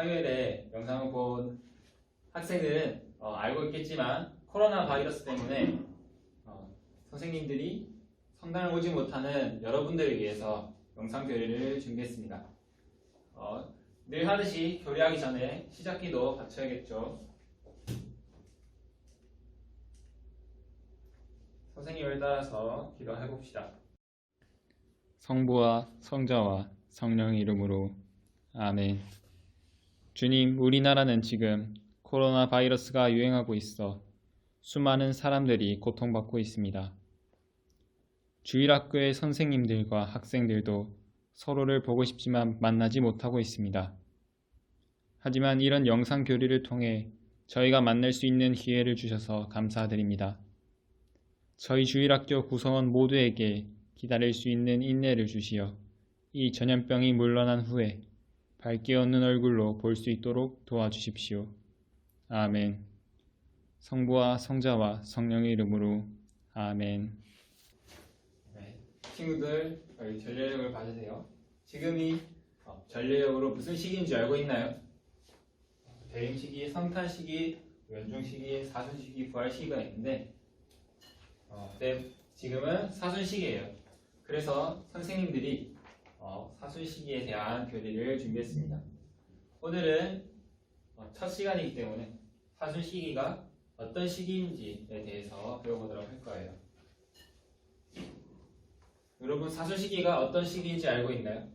화요일에 영상을 본 학생들은 어, 알고 있겠지만 코로나 바이러스 때문에 어, 선생님들이 성당을 오지 못하는 여러분들을 위해서 영상 교리를 준비했습니다. 어, 늘 하듯이 교리하기 전에 시작기도 바쳐야겠죠. 선생님을 따라서 기도해 봅시다. 성부와 성자와 성령의 이름으로 아멘. 주님, 우리나라는 지금 코로나 바이러스가 유행하고 있어 수많은 사람들이 고통받고 있습니다. 주일학교의 선생님들과 학생들도 서로를 보고 싶지만 만나지 못하고 있습니다. 하지만 이런 영상 교리를 통해 저희가 만날 수 있는 기회를 주셔서 감사드립니다. 저희 주일학교 구성원 모두에게 기다릴 수 있는 인내를 주시어 이 전염병이 물러난 후에 밝게 웃는 얼굴로 볼 수 있도록 도와주십시오. 아멘. 성부와 성자와 성령의 이름으로 아멘. 네, 친구들 저희 전례력을 봐주세요. 지금이 어, 전례력으로 무슨 시기인지 알고 있나요? 대임 시기, 성탄 시기, 연중 시기, 사순 시기, 부활 시기가 있는데 어, 네, 지금은 사순 시기예요. 그래서 선생님들이 어, 사순 시기에 대한 교리를 준비했습니다. 오늘은 어, 첫 시간이기 때문에 사순 시기가 어떤 시기인지에 대해서 배워보도록 할 거예요. 여러분 사순 시기가 어떤 시기인지 알고 있나요?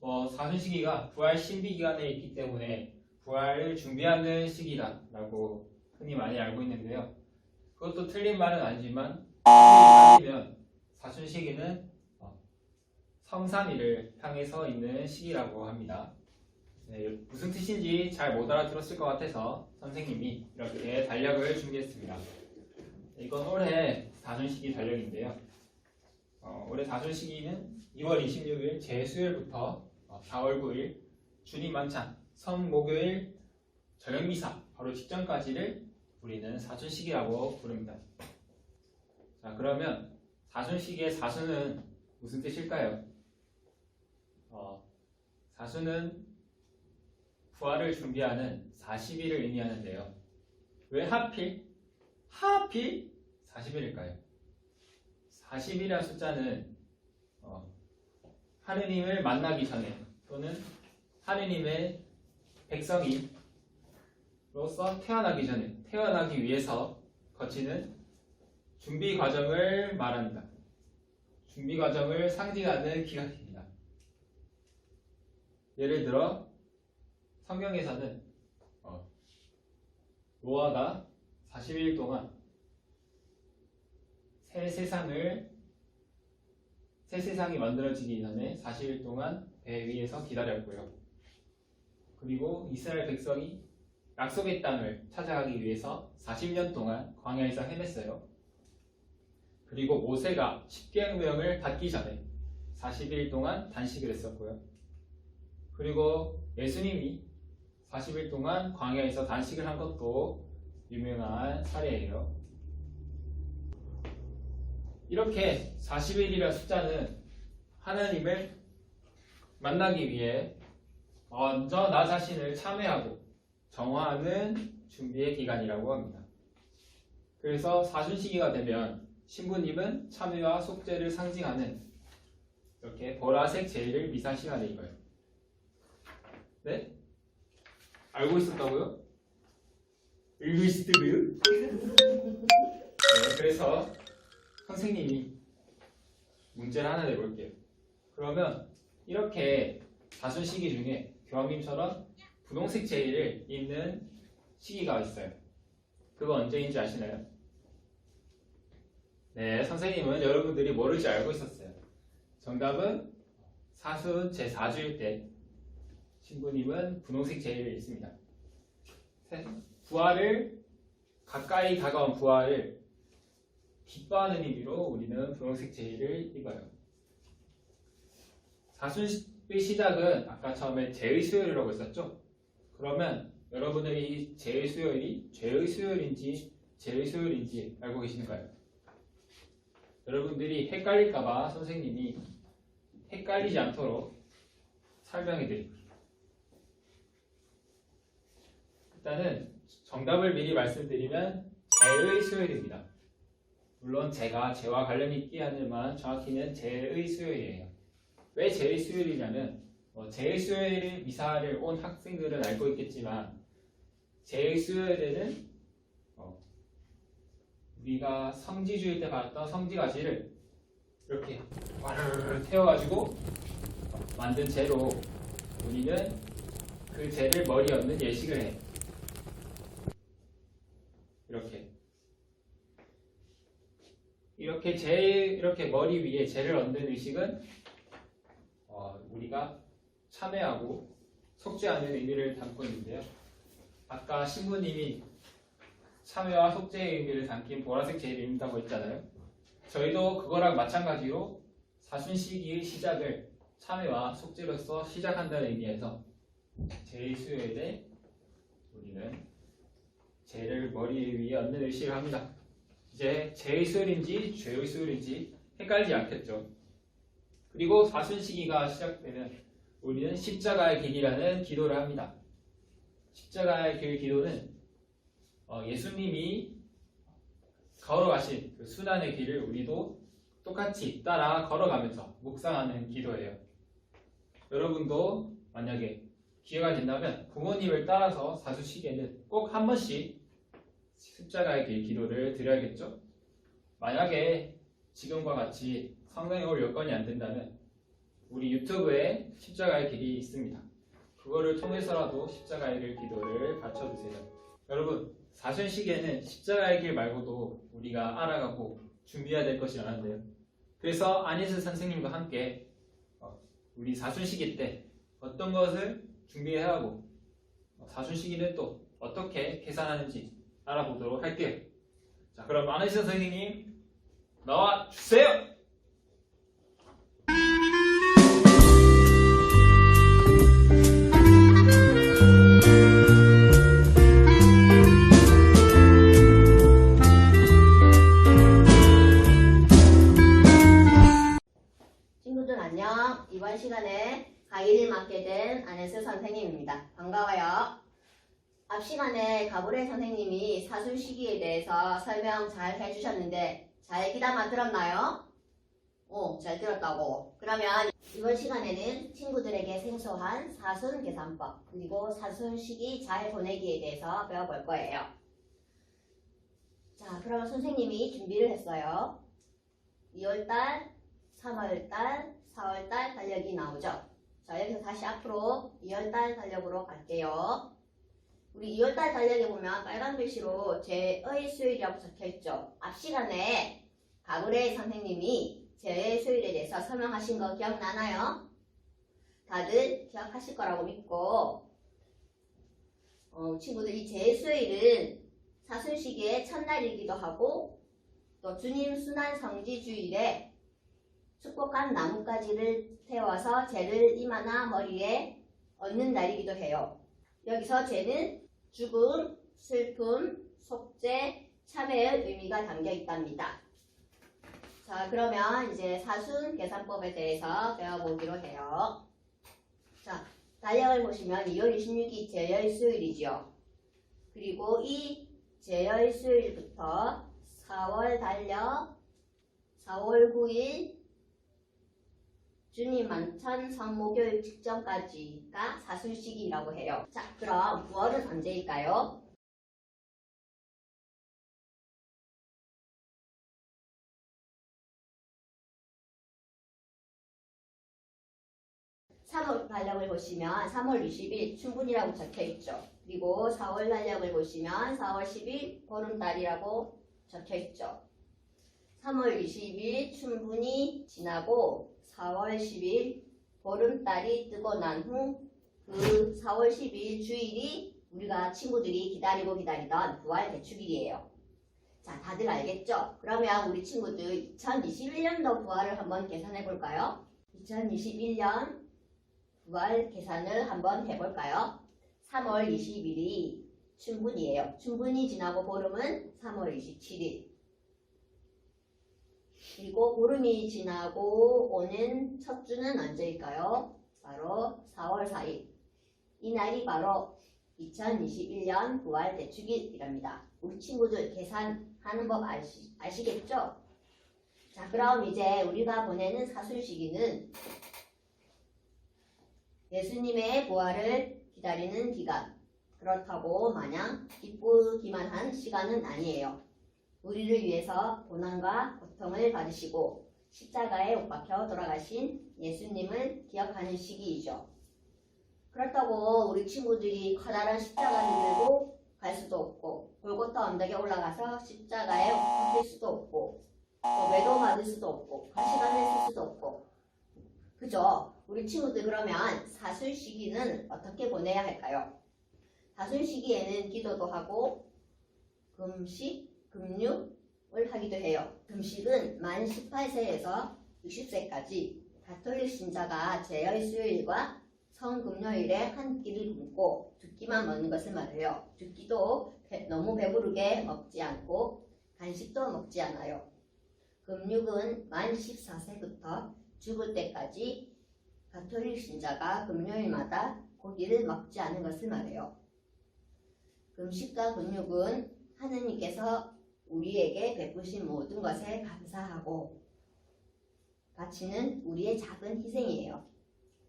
어, 사순 시기가 부활 신비 기간에 있기 때문에 부활을 준비하는 시기다라고 흔히 많이 알고 있는데요. 그것도 틀린 말은 아니지만 아니면 사순 시기는 어, 성삼위를 향해서 있는 시기라고 합니다. 네, 무슨 뜻인지 잘 못 알아들었을 것 같아서 선생님이 이렇게 달력을 준비했습니다. 이건 올해 사순 시기 달력인데요. 어, 올해 사순 시기는 2월 26일 제수요일부터 어, 4월 9일 주님 만찬, 선목요일 저녁미사 바로 직전까지를 우리는 사순 시기라고 부릅니다. 자, 그러면 사순 시기의 사순은 무슨 뜻일까요? 어, 사순은 부활을 준비하는 40일을 의미하는데요. 왜 하필 하필 40일일까요? 40이라는 숫자는 어, 하느님을 만나기 전에 또는 하느님의 백성이 로서 태어나기 전에 태어나기 위해서 거치는 준비 과정을 말합니다. 준비 과정을 상징하는 기간입니다. 예를 들어 성경에서는 어, 노아가 40일 동안 새 세상을 새 세상이 만들어지기 전에 40일 동안 배 위에서 기다렸고요. 그리고 이스라엘 백성이 약속의 땅을 찾아가기 위해서 40년 동안 광야에서 헤맸어요. 그리고 모세가 십계명을 받기 전에 40일 동안 단식을 했었고요. 그리고 예수님이 40일 동안 광야에서 단식을 한 것도 유명한 사례예요. 이렇게 40일이라는 숫자는 하나님을 만나기 위해 먼저 나 자신을 참회하고 정화하는 준비의 기간이라고 합니다. 그래서 사순 시기가 되면 신부님은 참회와 속죄를 상징하는 이렇게 보라색 제의를 미사 시간에 입어요. 네? 알고 있었다고요? 일루이스트르? 네, 그래서 선생님이 문제를 하나 내볼게요. 그러면 이렇게 사순 시기 중에 교황님처럼 분홍색 제의를 입는 시기가 있어요. 그거 언제인지 아시나요? 네, 선생님은 여러분들이 모를지 알고 있었어요. 정답은 사순 제4주일 때 신부님은 분홍색 제의를 입습니다. 부활을 가까이 다가온 부활을 기뻐하는 의미로 우리는 분홍색 제의를 입어요. 사순의 시작은 아까 처음에 제의 수요일이라고 했었죠? 그러면 여러분들이 제의 수요일이 죄의 수요일인지 제의 수요일인지 알고 계시는가요? 여러분들이 헷갈릴까봐 선생님이 헷갈리지 않도록 설명해 드릴게요. 일단은 정답을 미리 말씀드리면 재의 수요일입니다. 물론 제가 재와 관련이 있게 하지만 정확히는 재의 수요일이에요. 왜 재의 수요일이냐면 어, 재의 수요일 미사를 온 학생들은 알고 있겠지만 재의 수요일에는 어, 우리가 성지주일 때 봤던 성지가지를 이렇게 와르르 태워가지고 만든 재로 우리는 그 재를 머리 얹는 예식을 해. 이렇게 이렇게 재 이렇게 머리 위에 재를 얹는 의식은 어, 우리가 참회하고 속죄 하는 의미를 담고 있는데요. 아까 신부님이 참회와 속죄의 의미를 담긴 보라색 재를 입는다고 했잖아요. 저희도 그거랑 마찬가지로 사순 시기의 시작을 참회와 속죄로서 시작한다는 의미에서 제의 수요일에 우리는 죄를 머리 위에 얹는 의식을 합니다. 이제 죄의 수요일인지 죄의 수요일인지 헷갈리지 않겠죠. 그리고 사순시기가 시작되면 우리는 십자가의 길이라는 기도를 합니다. 십자가의 길 기도는 어, 예수님이 걸어가신 그 순환의 길을 우리도 똑같이 따라 걸어가면서 묵상하는 기도예요. 여러분도 만약에 기회가 된다면 부모님을 따라서 사수시기에는 꼭 한 번씩 십자가의 길 기도를 드려야겠죠? 만약에 지금과 같이 성당에 올 여건이 안 된다면 우리 유튜브에 십자가의 길이 있습니다. 그거를 통해서라도 십자가의 길 기도를 받쳐주세요. 여러분 사순 시기에는 십자가의 길 말고도 우리가 알아가고 준비해야 될 것이 많은데요. 그래서 안희수 선생님과 함께 어, 우리 사순 시기 때 어떤 것을 준비해야 하고 어, 사순 시기는 또 어떻게 계산하는지 알아보도록 할게요. 자, 그럼 안희수 선생님 나와 주세요. 친구들 안녕. 이번 시간에 강의를 맡게 된 안혜수 선생님입니다. 반가워요. 앞 시간에 가브레 선생님이 사술 시기에 대해서 설명 잘 해주셨는데 잘 귀담아 들었나요? 오, 잘 들었다고. 그러면 이번 시간에는 친구들에게 생소한 사순 계산법 그리고 사순 시기 잘 보내기에 대해서 배워볼 거예요. 자, 그럼 선생님이 준비를 했어요. 2월달 3월달, 4월달 달력이 나오죠. 자, 여기서 다시 앞으로 2월달 달력으로 갈게요. 우리 2월달 달력에 보면 빨간 글씨로 제의 수요일이라고 적혀 있죠. 앞 시간에 가브레 선생님이 제의 수요일에 대해서 설명하신 거 기억나나요? 다들 기억하실 거라고 믿고, 어, 친구들 이 제의 수요일은 사순시기의 첫날이기도 하고, 또 주님 순환 성지주일에 축복한 나뭇가지를 태워서 재를 이마나 머리에 얹는 날이기도 해요. 여기서 재는 죽음, 슬픔, 속죄, 참회의 의미가 담겨 있답니다. 자, 그러면 이제 사순 계산법에 대해서 배워보기로 해요. 자, 달력을 보시면 2월 26일 제열 수요일이죠. 그리고 이 제열 수요일부터 4월 달력, 4월 9일, 주님 만찬 성목요일 직전까지가 사술시기라고 해요. 자, 그럼 9월은 언제일까요? (3월) 달력을 보시면 (3월 20일) 충분이라고 적혀 있죠. 그리고 (4월) 달력을 보시면 (4월 10일) 보름달이라고 적혀 있죠. 3월 20일 충분히 지나고 4월 10일 보름달이 뜨고 난 후 그 4월 10일 주일이 우리가 친구들이 기다리고 기다리던 부활 대축일이에요. 자, 다들 알겠죠? 그러면 우리 친구들 2021년도 부활을 한번 계산해 볼까요? 2021년 부활 계산을 한번 해볼까요? 3월 20일이 충분이에요. 충분히 지나고 보름은 3월 27일. 그리고 보름이 지나고 오는 첫 주는 언제일까요? 바로 4월 4일. 이날이 바로 2021년 부활 대축일이랍니다. 우리 친구들 계산하는 법 아시, 아시겠죠? 자, 그럼 이제 우리가 보내는 사술 시기는 예수님의 부활을 기다리는 기간. 그렇다고 마냥 기쁘기만 한 시간은 아니에요. 우리를 위해서 고난과 고통을 받으시고 십자가에 못 박혀 돌아가신 예수님을 기억하는 시기이죠. 그렇다고 우리 친구들이 커다란 십자가를 들고 갈 수도 없고 골고타 언덕에 올라가서 십자가에 박힐 수도 없고 또 매도 맞을 수도 없고 가시관을 쓸 수도 없고 그죠? 우리 친구들 그러면 사술 시기는 어떻게 보내야 할까요? 사술 시기에는 기도도 하고 금식, 금육 을 하기도 해요. 금식은 만 18세에서 60세까지 가톨릭 신자가 제열 수요일과 성금요일에 한 끼를 굶고 두 끼만 먹는 것을 말해요. 두 끼도 배- 너무 배부르게 먹지 않고 간식도 먹지 않아요. 금육은 만 14세부터 죽을 때까지 가톨릭 신자가 금요일마다 고기를 먹지 않은 것을 말해요. 금식과 금육은 하느님께서 우리에게 베푸신 모든 것에 감사하고 바치는 우리의 작은 희생이에요.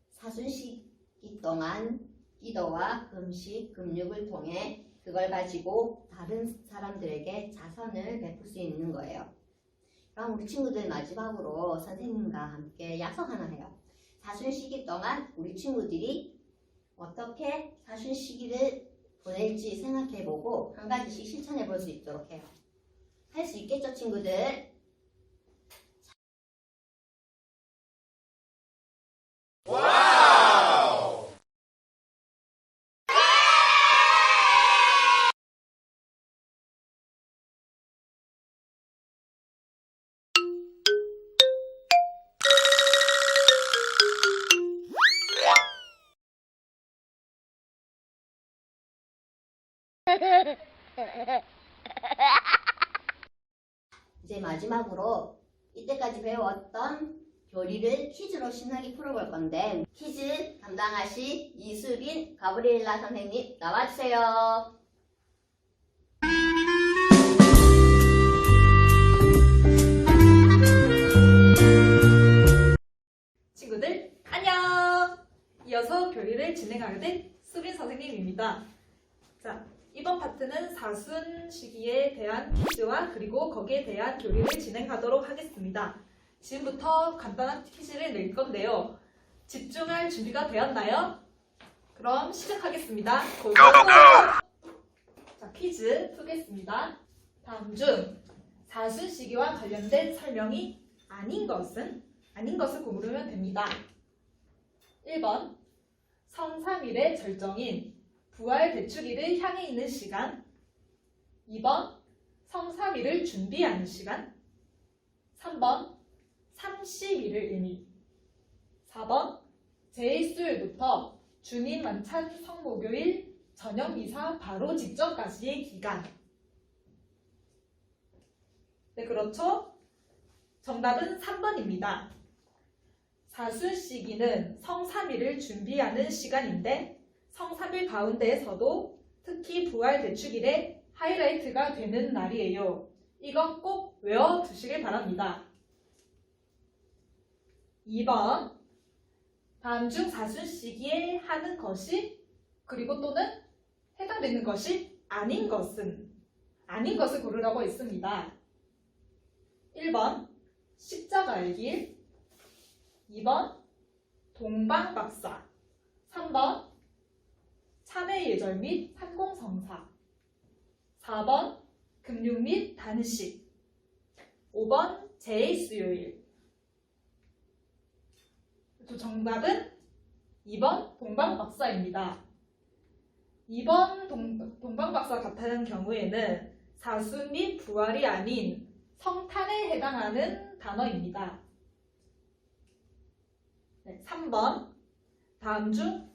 사순시기 동안 기도와 금식, 금육을 통해 그걸 가지고 다른 사람들에게 자선을 베풀 수 있는 거예요. 그럼 우리 친구들 마지막으로 선생님과 함께 약속 하나 해요. 사순 시기 동안 우리 친구들이 어떻게 사순 시기를 보낼지 생각해보고 한 가지씩 실천해 볼 수 있도록 해요. 할 수 있겠죠, 친구들? 이제 마지막으로 이때까지 배웠던 교리를 퀴즈로 신나게 풀어볼 건데 퀴즈 담당하실 이수빈 가브리엘라 선생님 나와주세요. 친구들 안녕! 이어서 교리를 진행하게 된 수빈 선생님입니다. 파트는 사순 시기에 대한 퀴즈와 그리고 거기에 대한 교리를 진행하도록 하겠습니다. 지금부터 간단한 퀴즈를 낼 건데요. 집중할 준비가 되었나요? 그럼 시작하겠습니다. 고고! 자, 퀴즈 푸겠습니다. 다음 중 사순 시기와 관련된 설명이 아닌 것은 아닌 것을 고르면 됩니다. 1번 성삼일의 절정인 부활 대축일을 향해 있는 시간 2번 성삼일을 준비하는 시간 3번 30일을 의미 4번 제1수요일부터 주님 만찬 성목요일 저녁 미사 바로 직전까지의 기간 네 그렇죠? 정답은 3번입니다. 사순 시기는 성삼일을 준비하는 시간인데 성삼일 가운데에서도 특히 부활 대축일에 하이라이트가 되는 날이에요. 이건 꼭 외워 두시길 바랍니다. 2번 다음 중 사순 시기에 하는 것이 그리고 또는 해당되는 것이 아닌 것은 아닌 것을 고르라고 했습니다. 1번 십자가의 길 2번 동방박사 3번 참회 예절 및 산공성사 4번 금융 및 단식 5번 제1수요일 또 정답은 2번 동방박사입니다. 2번 동, 동방박사 같은 경우에는 사수 및 부활이 아닌 성탄에 해당하는 단어입니다. 네, 3번. 다음 중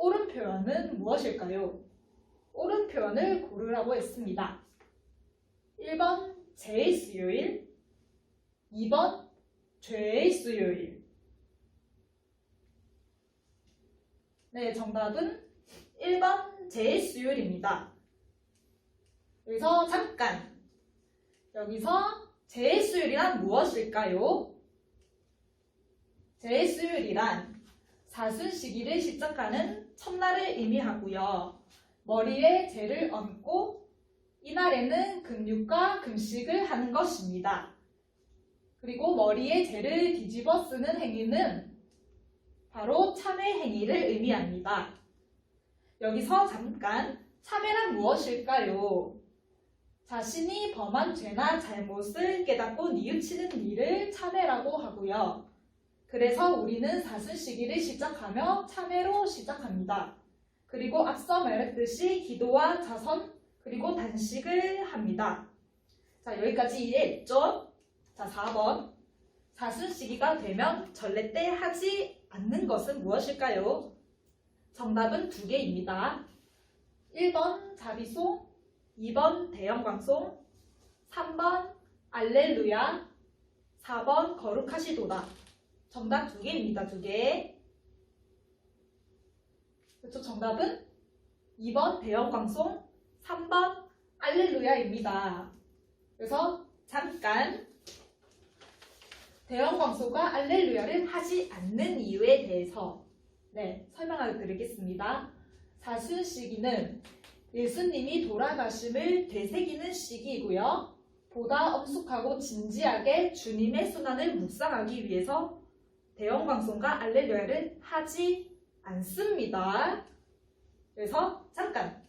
옳은 표현은 무엇일까요? 옳은 표현을 고르라고 했습니다. 1번 제1수요일 2번 죄의 수요일. 네, 정답은 1번 죄의 수요일입니다. 여기서 잠깐. 여기서 죄의 수요일이란 무엇일까요? 죄의 수요일이란 사순 시기를 시작하는 첫날을 의미하고요. 머리에 죄를 얹고 이날에는 금육과 금식을 하는 것입니다. 그리고 머리에 죄를 뒤집어 쓰는 행위는 바로 참회 행위를 의미합니다. 여기서 잠깐 참회란 무엇일까요? 자신이 범한 죄나 잘못을 깨닫고 뉘우치는 일을 참회라고 하고요. 그래서 우리는 사순 시기를 시작하며 참회로 시작합니다. 그리고 앞서 말했듯이 기도와 자선 그리고 단식을 합니다. 자 여기까지 이해했죠? 자 4번 사순 시기가 되면 전례 때 하지 않는 것은 무엇일까요? 정답은 두 개입니다. 1번 자비송, 2번 대형광송, 3번 알렐루야, 4번 거룩하시도다. 정답 두 개입니다. 두 개. 그렇죠. 정답은 2번 대형광송, 3번 알렐루야입니다. 그래서 잠깐 대형광송과 알렐루야를 하지 않는 이유에 대해서 네, 설명을 드리겠습니다. 사순 시기는 예수님이 돌아가심을 되새기는 시기이고요. 보다 엄숙하고 진지하게 주님의 순환을 묵상하기 위해서 대형광송과 알렐루야를 하지 않습니다. 그래서 잠깐.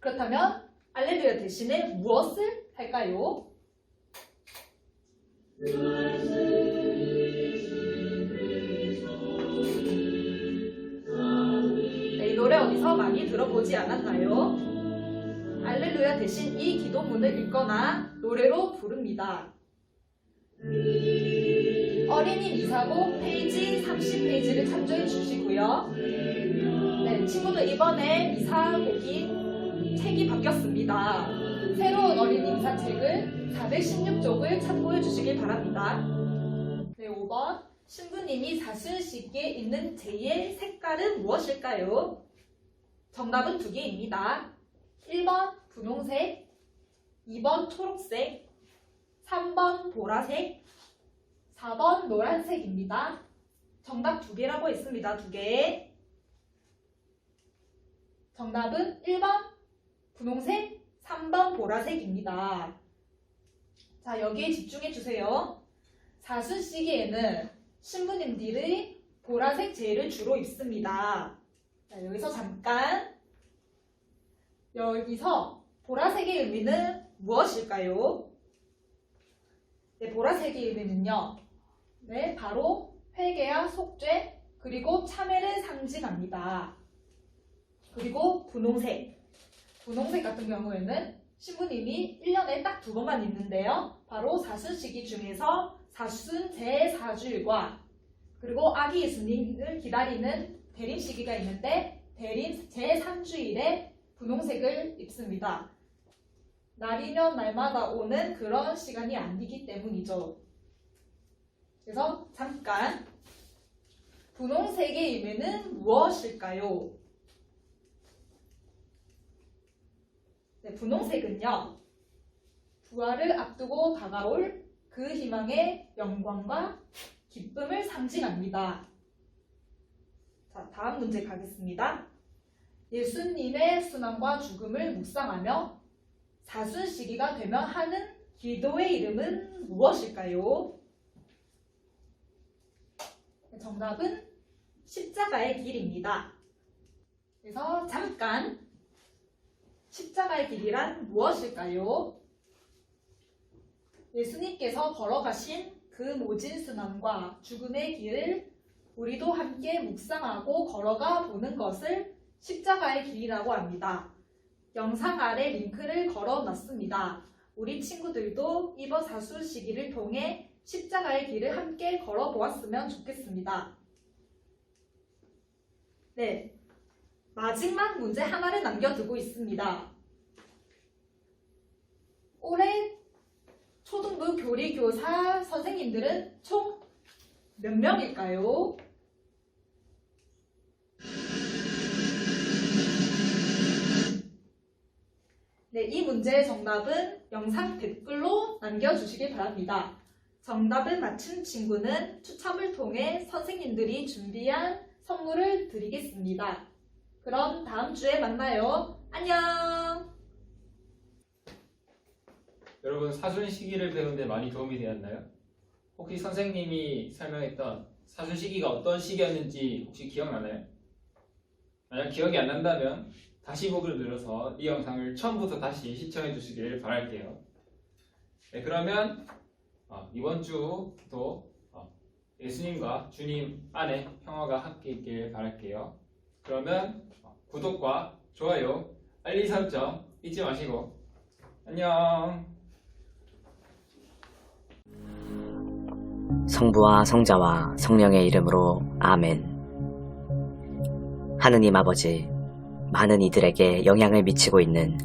그렇다면 알렐루야 대신에 무엇을 할까요? 네, 이 노래 어디서 많이 들어보지 않았나요? 알렐루야 대신 이 기도문을 읽거나 노래로 부릅니다. 어린이 미사고 페이지 30페이지를 참조해 주시고요. 네, 친구들 이번에 미사곡이 책이 바뀌었습니다. 새로운 어린이 미사책을 416쪽을 참고해 주시길 바랍니다. 네, 5번. 신부님이 사순시기에 입는 제의 색깔은 무엇일까요? 정답은 두 개입니다. 1번 분홍색, 2번 초록색, 3번 보라색, 4번 노란색입니다. 정답 두 개라고 했습니다. 두 개. 정답은 1번 분홍색, 3번 보라색입니다. 자, 여기에 집중해 주세요. 사순 시기에는 신부님들이 보라색 제를 주로 입습니다. 자, 여기서 잠깐 여기서 보라색의 의미는 무엇일까요? 네, 보라색의 의미는요. 네, 바로 회개와 속죄 그리고 참회를 상징합니다. 그리고 분홍색. 분홍색 같은 경우에는 신부님이 1년에 딱 두 번만 입는데요. 바로 사순 시기 중에서 사순 제4주일과 그리고 아기 예수님을 기다리는 대림 시기가 있는데 대림 제3주일에 분홍색을 입습니다. 날이면 날마다 오는 그런 시간이 아니기 때문이죠. 그래서 잠깐 분홍색의 의미는 무엇일까요? 네, 분홍색은요. 부활을 앞두고 다가올 그 희망의 영광과 기쁨을 상징합니다. 자, 다음 문제 가겠습니다. 예수님의 순환과 죽음을 묵상하며 사순 시기가 되면 하는 기도의 이름은 무엇일까요? 정답은 십자가의 길입니다. 그래서 잠깐 십자가의 길이란 무엇일까요? 예수님께서 걸어가신 그 모진 순환과 죽음의 길을 우리도 함께 묵상하고 걸어가 보는 것을 십자가의 길이라고 합니다. 영상 아래 링크를 걸어 놨습니다. 우리 친구들도 이번 사수 시기를 통해 십자가의 길을 함께 걸어 보았으면 좋겠습니다. 네. 마지막 문제 하나를 남겨두고 있습니다. 올해 초등부 교리교사 선생님들은 총 몇 명일까요? 네, 이 문제의 정답은 영상 댓글로 남겨주시기 바랍니다. 정답을 맞춘 친구는 추첨을 통해 선생님들이 준비한 선물을 드리겠습니다. 그럼 다음 주에 만나요. 안녕! 여러분 사순 시기를 배우는데 많이 도움이 되었나요? 혹시 선생님이 설명했던 사순 시기가 어떤 시기였는지 혹시 기억나나요? 만약 기억이 안 난다면 다시 보기를 눌러서 이 영상을 처음부터 다시 시청해 주시길 바랄게요. 네, 그러면 어, 이번 주도 어, 예수님과 주님 안에 평화가 함께 있길 바랄게요. 그러면 어, 구독과 좋아요, 알림 설정 잊지 마시고 안녕. 성부와 성자와 성령의 이름으로 아멘. 하느님 아버지, 많은 이들에게 영향을 미치고 있는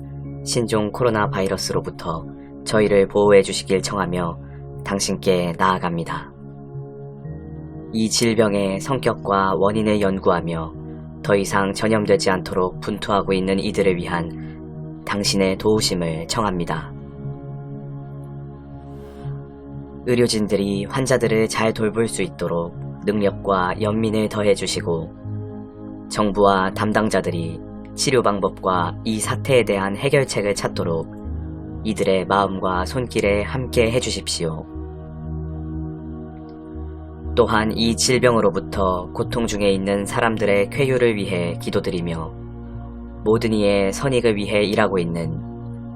신종 코로나 바이러스로부터 저희를 보호해 주시길 청하며 당신께 나아갑니다. 이 질병의 성격과 원인을 연구하며 더 이상 전염되지 않도록 분투하고 있는 이들을 위한 당신의 도우심을 청합니다. 의료진들이 환자들을 잘 돌볼 수 있도록 능력과 연민을 더해 주시고 정부와 담당자들이 치료 방법과 이 사태에 대한 해결책을 찾도록 이들의 마음과 손길에 함께 해주십시오. 또한 이 질병으로부터 고통 중에 있는 사람들의 쾌유를 위해 기도드리며 모든 이의 선익을 위해 일하고 있는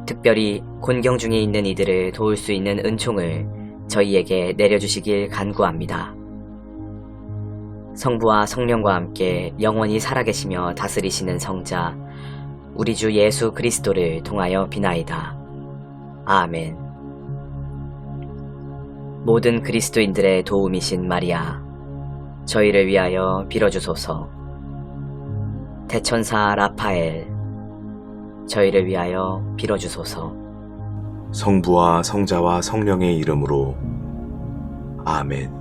특별히 곤경 중에 있는 이들을 도울 수 있는 은총을 저희에게 내려주시길 간구합니다. 성부와 성령과 함께 영원히 살아계시며 다스리시는 성자, 우리 주 예수 그리스도를 통하여 비나이다. 아멘. 모든 그리스도인들의 도움이신 마리아, 저희를 위하여 빌어주소서. 대천사 라파엘, 저희를 위하여 빌어주소서. 성부와 성자와 성령의 이름으로 아멘.